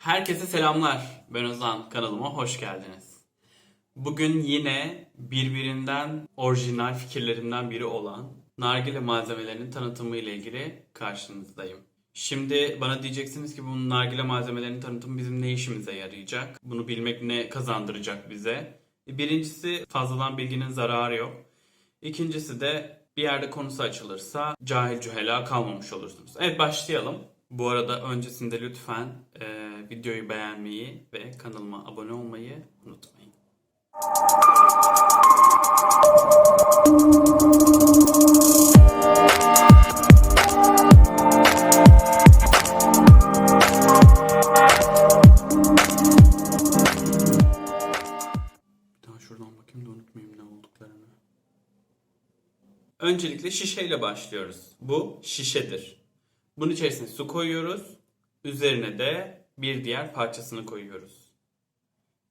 Herkese selamlar. Ben Ozan. Kanalıma hoş geldiniz. Bugün yine birbirinden orijinal fikirlerimden biri olan nargile malzemelerinin tanıtımı ile ilgili karşınızdayım. Şimdi bana diyeceksiniz ki bu nargile malzemelerinin tanıtımı bizim ne işimize yarayacak? Bunu bilmek ne kazandıracak bize? Birincisi fazladan bilginin zararı yok. İkincisi de bir yerde konusu açılırsa cahil cühela kalmamış olursunuz. Evet başlayalım. Bu arada öncesinde lütfen e, videoyu beğenmeyi ve kanalıma abone olmayı unutmayın. Öncelikle şişeyle başlıyoruz. Bu şişedir. Bunun içerisine su koyuyoruz. Üzerine de bir diğer parçasını koyuyoruz.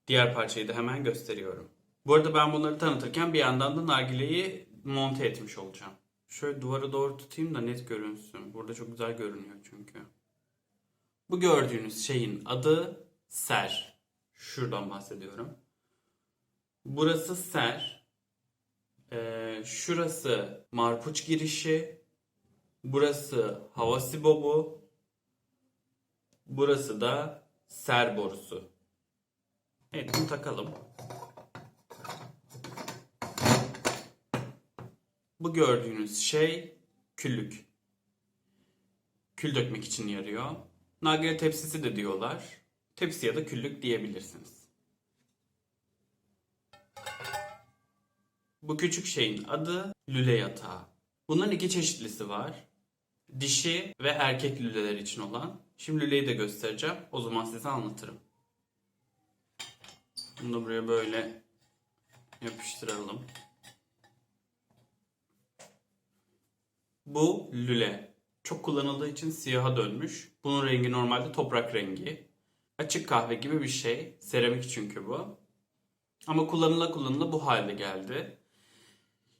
Diğer parçayı da hemen gösteriyorum. Bu arada ben bunları tanıtırken bir yandan da nargileyi monte etmiş olacağım. Şöyle duvara doğru tutayım da net görünsün. Burada çok güzel görünüyor çünkü. Bu gördüğünüz şeyin adı ser. Şuradan bahsediyorum. Burası ser. Ee, şurası marpuç girişi. Burası hava sibobu. Burası da ser borusu. Evet bunu takalım. Bu gördüğünüz şey küllük. Kül dökmek için yarıyor. Nagire tepsisi de diyorlar. Tepsi ya da küllük diyebilirsiniz. Bu küçük şeyin adı lüle yatağı. Bunların iki çeşitlisi var. Dişi ve erkek lüleler için olan. Şimdi lüleyi de göstereceğim. O zaman size anlatırım. Bunu da buraya böyle yapıştıralım. Bu lüle. Çok kullanıldığı için siyaha dönmüş. Bunun rengi normalde toprak rengi. Açık kahve gibi bir şey. Seramik çünkü bu. Ama kullanıla kullanıla bu halde geldi.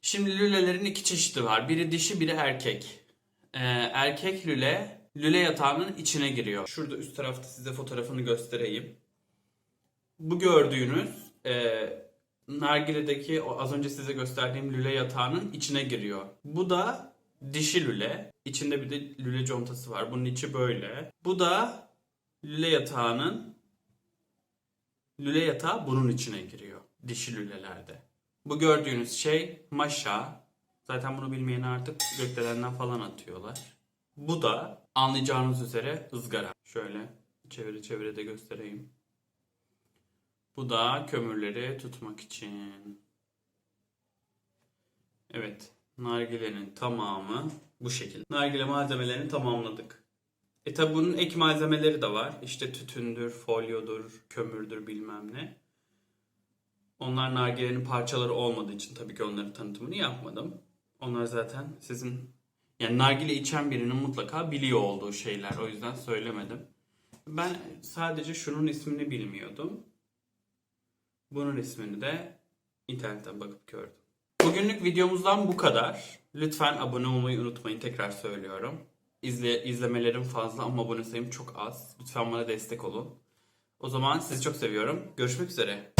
Şimdi lülelerin iki çeşidi var. Biri dişi, biri erkek. Ee, erkek lüle, lüle yatağının içine giriyor. Şurada üst tarafta size fotoğrafını göstereyim. Bu gördüğünüz e, nargiledeki o az önce size gösterdiğim lüle yatağının içine giriyor. Bu da dişi lüle. İçinde bir de lüle contası var. Bunun içi böyle. Bu da lüle yatağının lüle yatağı bunun içine giriyor. Dişi lülelerde. Bu gördüğünüz şey maşa. Zaten bunu bilmeyen artık gökdelenden falan atıyorlar. Bu da anlayacağınız üzere ızgara. Şöyle çevire çevire de göstereyim. Bu da kömürleri tutmak için. Evet. Nargilenin tamamı bu şekilde. Nargile malzemelerini tamamladık. E tabi bunun ek malzemeleri de var. İşte tütündür, folyodur, kömürdür bilmem ne. Onlar nargilenin parçaları olmadığı için tabii ki onların tanıtımını yapmadım. Onlar zaten sizin yani nargile içen birinin mutlaka biliyor olduğu şeyler. O yüzden söylemedim. Ben sadece şunun ismini bilmiyordum. Bunun ismini de internetten bakıp gördüm. Bugünlük videomuzdan bu kadar. Lütfen abone olmayı unutmayın. Tekrar söylüyorum. İzle, izlemelerim fazla ama abone sayım çok az. Lütfen bana destek olun. O zaman sizi çok seviyorum. Görüşmek üzere.